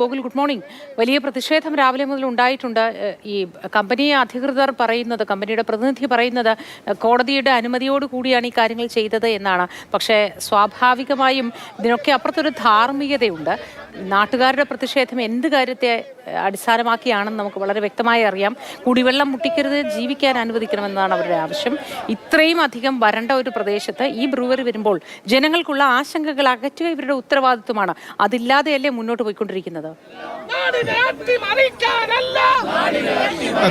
Gokul good morning. വലിയ പ്രതിഷേധം രാവിലെ മുതൽ ഉണ്ടായിട്ടുണ്ട്. ഈ കമ്പനി അധികൃതർ പറയുന്നത് കമ്പനിയുടെ പ്രതിനിധി പറയുന്നത് കോടതിയുടെ അനുമതിയോട് കൂടിയാണ് ഈ കാര്യങ്ങൾ ചെയ്തത് എന്നാണ്. പക്ഷേ സ്വാഭാവികമായും ഇതിനൊക്കെ അപ്പുറത്തൊരു ധാർമ്മികതയുണ്ട്. നാട്ടുകാരുടെ പ്രതിഷേധം എന്ത് കാര്യത്തെ അടിസ്ഥാനമാക്കിയാണെന്ന് നമുക്ക് വളരെ വ്യക്തമായി അറിയാം. കുടിവെള്ളം മുട്ടിക്കരുത് ജീവിക്കാൻ അനുവദിക്കണമെന്നാണ് അവരുടെ ആവശ്യം. ഇത്രയും അധികം വരണ്ട ഒരു പ്രദേശത്ത് ഈ ബ്രൂവറി വരുമ്പോൾ ജനങ്ങൾക്കുള്ള ആശങ്കകൾ അകറ്റുക ഇവരുടെ ഉത്തരവാദിത്വമാണ്. അതില്ലാതെയല്ലേ മുന്നോട്ട് പോയിക്കൊണ്ടിരിക്കുന്നത്?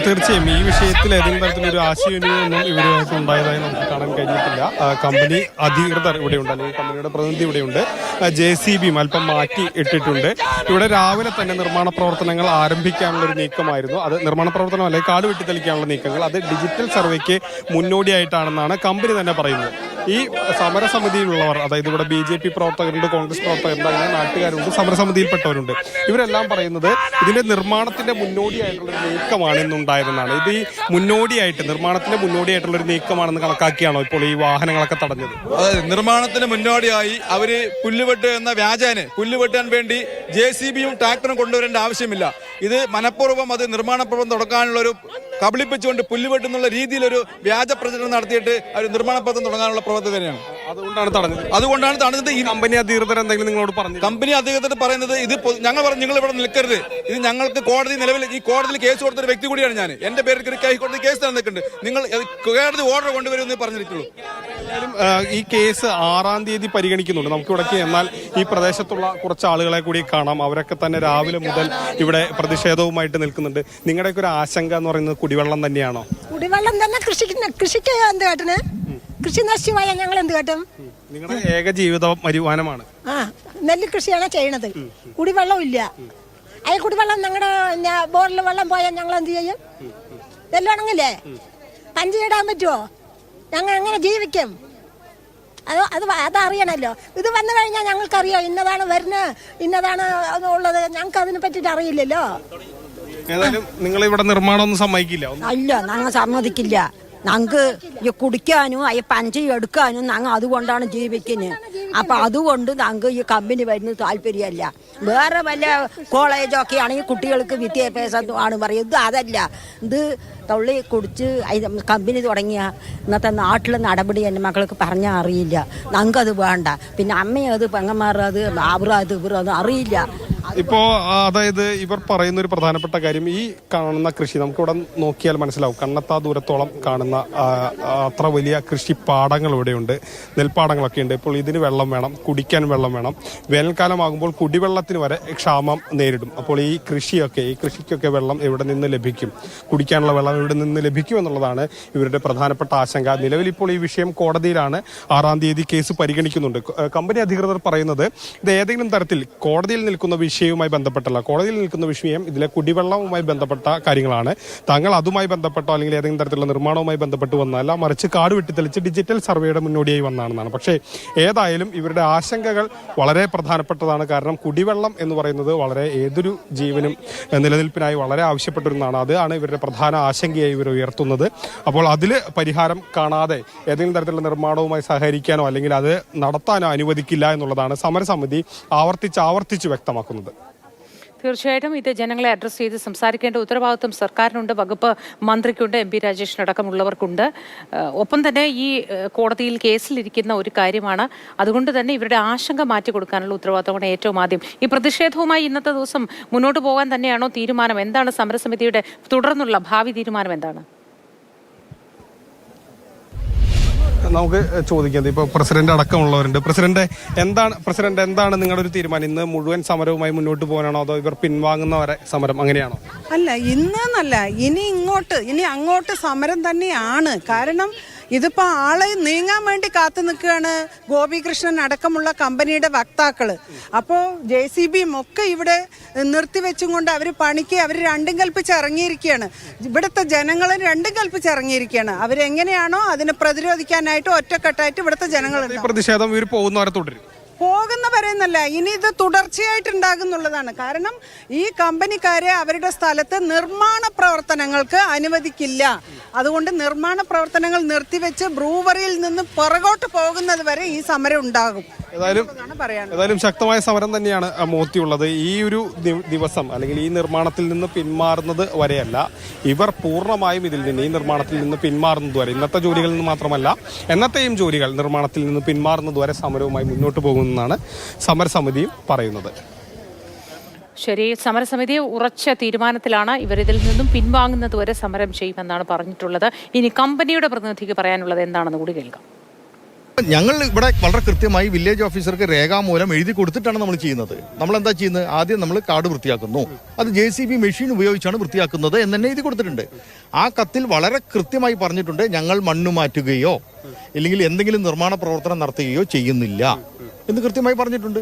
തീർച്ചയായും. ഈ വിഷയത്തിൽ ഏതെങ്കിലും തരത്തിലൊരു ആശയവിനിമയമൊന്നും ഇവരുമായിട്ട് ഉണ്ടായതായി നമുക്ക് കാണാൻ കഴിഞ്ഞിട്ടില്ല. കമ്പനി അധികൃതർ ഇവിടെയുണ്ട്. അല്ലെങ്കിൽ കമ്പനിയുടെ പ്രതിനിധി ഇവിടെയുണ്ട്. ജെ സി ബിയും അല്പം മാറ്റി ഇട്ടിട്ടുണ്ട്. ഇവിടെ രാവിലെ തന്നെ നിർമ്മാണ പ്രവർത്തനങ്ങൾ ആരംഭിക്കാനുള്ള ഒരു നീക്കമായിരുന്നു. അത് നിർമ്മാണ പ്രവർത്തനം അല്ലെങ്കിൽ കാട് വെട്ടിത്തെളിക്കാനുള്ള നീക്കങ്ങൾ. അത് ഡിജിറ്റൽ സർവേക്ക് മുന്നോടിയായിട്ടാണെന്നാണ് കമ്പനി തന്നെ പറയുന്നത്. ഈ സമരസമിതിയിലുള്ളവർ അതായത് ഇവിടെ ബി ജെ പി പ്രവർത്തകരുണ്ട് കോൺഗ്രസ് പ്രവർത്തകരുണ്ട് അങ്ങനെ നാട്ടുകാരുണ്ട് സമരസമിതിയിൽപ്പെട്ടവരുണ്ട്. ഇവരെല്ലാം പറയുന്നത് ഇതിന്റെ നിർമ്മാണത്തിന്റെ മുന്നോടിയായിട്ടുള്ള ഒരു നീക്കമാണ് ഇന്നുണ്ടായതെന്നാണ് ഇത് ഈ മുന്നോടിയായിട്ട് നിർമ്മാണത്തിന്റെ മുന്നോടിയായിട്ടുള്ള ഒരു നീക്കമാണെന്ന് കണക്കാക്കിയാണോ ഇപ്പോൾ ഈ വാഹനങ്ങളൊക്കെ തടഞ്ഞത്? അതെ നിർമ്മാണത്തിന് മുന്നോടിയായി അവർ പുല്ലുവെട്ട് എന്ന വ്യാജാന് പുല്ലുവെട്ടാൻ വേണ്ടി ജെ സി ബിയും ട്രാക്ടറും കൊണ്ടുവരേണ്ട ആവശ്യമില്ല. ഇത് മനഃപൂർവം അത് നിർമ്മാണ പ്രവർത്തനം തുടങ്ങാനുള്ള ഒരു കബളിപ്പിച്ചുകൊണ്ട് പുല്ലുവെട്ടുന്നുള്ള രീതിയിലൊരു വ്യാജ പ്രചരണം നടത്തിയിട്ട് അവർ നിർമ്മാണ പദ്ധതി തുടങ്ങാനുള്ള പ്രവർത്തനം തന്നെയാണ്. അതുകൊണ്ടാണ് തടഞ്ഞത്. അതുകൊണ്ടാണ് തടഞ്ഞത്. ഈ കമ്പനി അധികൃതർ എന്തെങ്കിലും നിങ്ങളോട് പറഞ്ഞു കമ്പനി അധികൃതർ പറയുന്നത് ഇത് ഞങ്ങൾ പറഞ്ഞു നിങ്ങൾ ഇവിടെ നിൽക്കരുത്. ഇത് ഞങ്ങൾക്ക് കോടതി നിലവിൽ ഈ കോടതിയിൽ കേസ് കൊടുത്ത ഒരു വ്യക്തി കൂടിയാണ് ഞാൻ. എന്റെ പേരിൽ ഒരു ഹൈക്കോടതി കേസ് തന്നിട്ടുണ്ട് നിങ്ങൾ കോടതി ഓർഡർ കൊണ്ടുവരുമെന്ന് പറഞ്ഞിട്ടുള്ളൂ എന്തായാലും ഈ കേസ് ആറാം തീയതി പരിഗണിക്കുന്നുണ്ട്. നമുക്ക് ഇവിടേക്ക് എന്നാൽ ഈ പ്രദേശത്തുള്ള കുറച്ച് ആളുകളെ കൂടി കാണാം. അവരൊക്കെ തന്നെ രാവിലെ മുതൽ ഇവിടെ പ്രതിഷേധവുമായിട്ട് നിൽക്കുന്നുണ്ട്. നിങ്ങളുടെയൊക്കെ ഒരു ആശങ്ക എന്ന് പറയുന്നത് കുടിവെള്ളം തന്നെയാണോ? കുടിവെള്ളം തന്നെ കൃഷിക്ക് കൃഷിക്ക് എന്ത് കേട്ടന് കൃഷി നശിച്ചുപോയാൽ ഞങ്ങൾ എന്ത് കേട്ടും? നിങ്ങളുടെ ഏക ജീവിത വരുമാനമാണ്. ആ നെല്ല് കൃഷിയാണ് ചെയ്യണത് കുടിവെള്ളം ഇല്ല. ആ കുടിവെള്ളം ഞങ്ങളുടെ ബോറിൽ വെള്ളം പോയാൽ ഞങ്ങൾ എന്ത് ചെയ്യും? നെല്ല് ഉണങ്ങില്ലേ? ഇടാൻ പറ്റുമോ ഞങ്ങൾ എങ്ങനെ ജീവിക്കും. അത് അത് അതറിയണമല്ലോ ഇത് വന്നു കഴിഞ്ഞാൽ ഞങ്ങൾക്കറിയോ ഇന്നതാണ് വരുന്നത് ഇന്നതാണ് ഉള്ളത്. ഞങ്ങൾക്ക് അതിനെ പറ്റിയിട്ട് അറിയില്ലല്ലോ. ഏതായാലും നിങ്ങൾ ഇവിടെ നിർമ്മാണം ഒന്നും സമ്മതിക്കില്ല അല്ല ഞങ്ങൾ സമ്മതിക്കില്ല. ഞങ്ങൾക്ക് കുടിക്കാനും അയ്യ പഞ്ചി എടുക്കാനും ഞങ്ങൾ അതുകൊണ്ടാണ് ജീവിക്കുന്നത്. അപ്പൊ അതുകൊണ്ട് ഞങ്ങൾക്ക് ഈ കമ്പനി വരുന്ന താല്പര്യമല്ല. വേറെ വല്ല കോളേജൊക്കെ ആണെങ്കിൽ കുട്ടികൾക്ക് വിദ്യാഭ്യാസം ആണ് പറയും ഇത് അതല്ല. ഇത് തള്ളി കുടിച്ച് കമ്പനി തുടങ്ങിയ ഇന്നത്തെ നാട്ടിലെ നടപടി എന്റെ മക്കൾക്ക് പറഞ്ഞാൽ അറിയില്ല. ഞങ്ങൾക്കത് വേണ്ട. പിന്നെ അമ്മയും അത് പെങ്ങന്മാരും അത് അവരും അത് അത് അറിയില്ല. ഇപ്പോ അതായത് ഇവർ പറയുന്ന ഒരു പ്രധാനപ്പെട്ട കാര്യം ഈ കാണുന്ന കൃഷി നമുക്ക് ഇവിടെ നോക്കിയാൽ മനസ്സിലാവും. കണ്ണത്താ ദൂരത്തോളം കാണുന്ന അത്ര വലിയ കൃഷിപ്പാടങ്ങൾ ഇവിടെയുണ്ട്. നെൽപ്പാടങ്ങളൊക്കെ ഉണ്ട്. ഇപ്പോൾ ഇതിന് വെള്ളം വേണം കുടിക്കാൻ വെള്ളം വേണം. വേനൽക്കാലമാകുമ്പോൾ കുടിവെള്ളത്തിന് വരെ ക്ഷാമം നേരിടും. അപ്പോൾ ഈ കൃഷിയൊക്കെ ഈ കൃഷിക്കൊക്കെ വെള്ളം എവിടെ നിന്ന് ലഭിക്കും? കുടിക്കാനുള്ള വെള്ളം എവിടെ നിന്ന് ലഭിക്കും എന്നുള്ളതാണ് ഇവരുടെ പ്രധാനപ്പെട്ട ആശങ്ക. നിലവിൽ ഇപ്പോൾ ഈ വിഷയം കോടതിയിലാണ്. ആറാം തീയതി കേസ് പരിഗണിക്കുന്നുണ്ട്. കമ്പനി അധികൃതർ പറയുന്നത് ഇത് ഏതെങ്കിലും തരത്തിൽ കോടതിയിൽ നിൽക്കുന്ന വിഷയവുമായി ബന്ധപ്പെട്ടല്ല. കോടതിയിൽ നിൽക്കുന്ന വിഷയം ഇതിലെ കുടിവെള്ളവുമായി ബന്ധപ്പെട്ട കാര്യങ്ങളാണ്. താങ്കൾ അതുമായി ബന്ധപ്പെട്ടോ അല്ലെങ്കിൽ ഏതെങ്കിലും തരത്തിലുള്ള നിർമ്മാണവുമായി ബന്ധപ്പെട്ട് വന്നല്ല മറിച്ച് കാട് വെട്ടിത്തെളിച്ച് ഡിജിറ്റൽ സർവേയുടെ മുന്നോടിയായി വന്നാണെന്നാണ് പക്ഷേ ഏതായാലും ഇവരുടെ ആശങ്കകൾ വളരെ പ്രധാനപ്പെട്ടതാണ്. കാരണം കുടിവെള്ളം എന്ന് പറയുന്നത് വളരെ ഏതൊരു ജീവനും നിലനിൽപ്പിനായി വളരെ ആവശ്യപ്പെട്ടിരുന്നതാണ്. അതാണ് ഇവരുടെ പ്രധാന ആശങ്കയായി ഇവർ ഉയർത്തുന്നത്. അപ്പോൾ അതിൽ പരിഹാരം കാണാതെ ഏതെങ്കിലും തരത്തിലുള്ള നിർമ്മാണവുമായി സഹകരിക്കാനോ അല്ലെങ്കിൽ അത് നടത്താനോ അനുവദിക്കില്ല എന്നുള്ളതാണ് സമരസമിതി ആവർത്തിച്ച് ആവർത്തിച്ച് വ്യക്തമാക്കുന്നത്. തീർച്ചയായിട്ടും ഇത് ജനങ്ങളെ അഡ്രസ്സ് ചെയ്ത് സംസാരിക്കേണ്ട ഉത്തരവാദിത്വം സർക്കാരിനുണ്ട് വകുപ്പ് മന്ത്രിക്കുണ്ട് എം പി രാജേഷിനടക്കമുള്ളവർക്കുണ്ട് ഒപ്പം തന്നെ ഈ കോടതിയിൽ കേസിലിരിക്കുന്ന ഒരു കാര്യമാണ്. അതുകൊണ്ട് തന്നെ ഇവരുടെ ആശങ്ക മാറ്റി കൊടുക്കാനുള്ള ഉത്തരവാദിത്തമാണ് ഏറ്റവും ആദ്യം. ഈ പ്രതിഷേധവുമായി ഇന്നത്തെ ദിവസം മുന്നോട്ട് പോകാൻ തന്നെയാണോ തീരുമാനം? എന്താണ് സമരസമിതിയുടെ തുടർന്നുള്ള ഭാവി തീരുമാനം എന്താണ്? നമുക്ക് ചോദിക്കാം. ഇപ്പോൾ പ്രസിഡന്റ് അടക്കമുള്ളവരുണ്ട്. പ്രസിഡന്റ് എന്താണ് പ്രസിഡന്റ് എന്താണ് നിങ്ങളുടെ ഒരു തീരുമാനം? ഇന്ന് മുഴുവൻ സമരവുമായി മുന്നോട്ട് പോകാനാണോ അതോ ഇവർ പിൻവാങ്ങുന്നവരെ സമരം അങ്ങനെയാണോ? അല്ല ഇന്ന് എന്നല്ല ഇനി ഇങ്ങോട്ട് ഇനി അങ്ങോട്ട് സമരം തന്നെയാണ്. കാരണം ഇതിപ്പോ ആളെ നീങ്ങാൻ വേണ്ടി കാത്തു നിൽക്കുകയാണ് ഗോപികൃഷ്ണൻ അടക്കമുള്ള കമ്പനിയുടെ വക്താക്കൾ. അപ്പോൾ ജെ സി ബിയും ഒക്കെ ഇവിടെ നിർത്തിവെച്ചും കൊണ്ട് അവർ പണിക്ക് അവർ രണ്ടും കൽപ്പിച്ച് ഇറങ്ങിയിരിക്കുകയാണ്. ഇവിടുത്തെ ജനങ്ങൾ രണ്ടും കൽപ്പിച്ച് ഇറങ്ങിയിരിക്കുകയാണ്. അവരെങ്ങനെയാണോ അതിനെ പ്രതിരോധിക്കാനായിട്ട് ഒറ്റക്കെട്ടായിട്ട് ഇവിടുത്തെ ജനങ്ങൾ പ്രതിഷേധം ഇവർ പോകുന്നവരെ തുടരും. പോകുന്നവരെ എന്നല്ല ഇനി ഇത് തുടർച്ചയായിട്ട് ഉണ്ടാകുന്നുള്ളതാണ് കാരണം ഈ കമ്പനിക്കാരെ അവരുടെ സ്ഥലത്ത് നിർമ്മാണ പ്രവർത്തനങ്ങൾക്ക് അനുവദിക്കില്ല. അതുകൊണ്ട് നിർമ്മാണ പ്രവർത്തനങ്ങൾ നിർത്തിവെച്ച് ബ്രൂവറിയിൽ നിന്ന് പുറകോട്ട് പോകുന്നത് വരെ ഈ സമരം ഉണ്ടാകും. ഏതായാലും ഏതായാലും ശക്തമായ സമരം തന്നെയാണ് മൂർത്തിയുള്ളത് മോത്തിയുള്ളത്. ഈ ഒരു ദിവസം അല്ലെങ്കിൽ ഈ നിർമ്മാണത്തിൽ നിന്ന് പിന്മാറുന്നത് വരെയല്ല ഇവർ പൂർണമായും ഇതിൽ നിന്ന് ഈ നിർമ്മാണത്തിൽ നിന്ന് പിന്മാറുന്നത് വരെ ഇന്നത്തെ ജോലികളിൽ നിന്ന് മാത്രമല്ല എന്നത്തെയും ജോലികൾ നിർമ്മാണത്തിൽ നിന്ന് പിന്മാറുന്നത് വരെ സമരവുമായി മുന്നോട്ട് പോകുമെന്നാണ് സമരസമിതിയും പറയുന്നത്. ശരി സമരസമിതി ഉറച്ച തീരുമാനത്തിലാണ് ഇവരിതിൽ ഇതിൽ നിന്നും പിൻവാങ്ങുന്നത് വരെ സമരം ചെയ്യുമെന്നാണ് പറഞ്ഞിട്ടുള്ളത്. ഇനി കമ്പനിയുടെ പ്രതിനിധിക്ക് പറയാനുള്ളത് എന്താണെന്ന് കൂടി കേൾക്കാം. ഞങ്ങൾ ഇവിടെ വളരെ കൃത്യമായി വില്ലേജ് ഓഫീസർക്ക് രേഖാമൂലം എഴുതി കൊടുത്തിട്ടാണ് നമ്മൾ ചെയ്യുന്നത്. നമ്മൾ എന്താ ചെയ്യുന്നത്? ആദ്യം നമ്മൾ കാർഡ് വൃത്തിയാക്കുന്നു. അത് ജെ സി ബി മെഷീൻ ഉപയോഗിച്ചാണ് വൃത്തിയാക്കുന്നത് എന്ന് തന്നെ എഴുതി കൊടുത്തിട്ടുണ്ട്. ആ കത്തിൽ വളരെ കൃത്യമായി പറഞ്ഞിട്ടുണ്ട് ഞങ്ങൾ മണ്ണ് മാറ്റുകയോ അല്ലെങ്കിൽ എന്തെങ്കിലും നിർമ്മാണ പ്രവർത്തനം നടത്തുകയോ ചെയ്യുന്നില്ല. എന്ന് കൃത്യമായി പറഞ്ഞിട്ടുണ്ട്.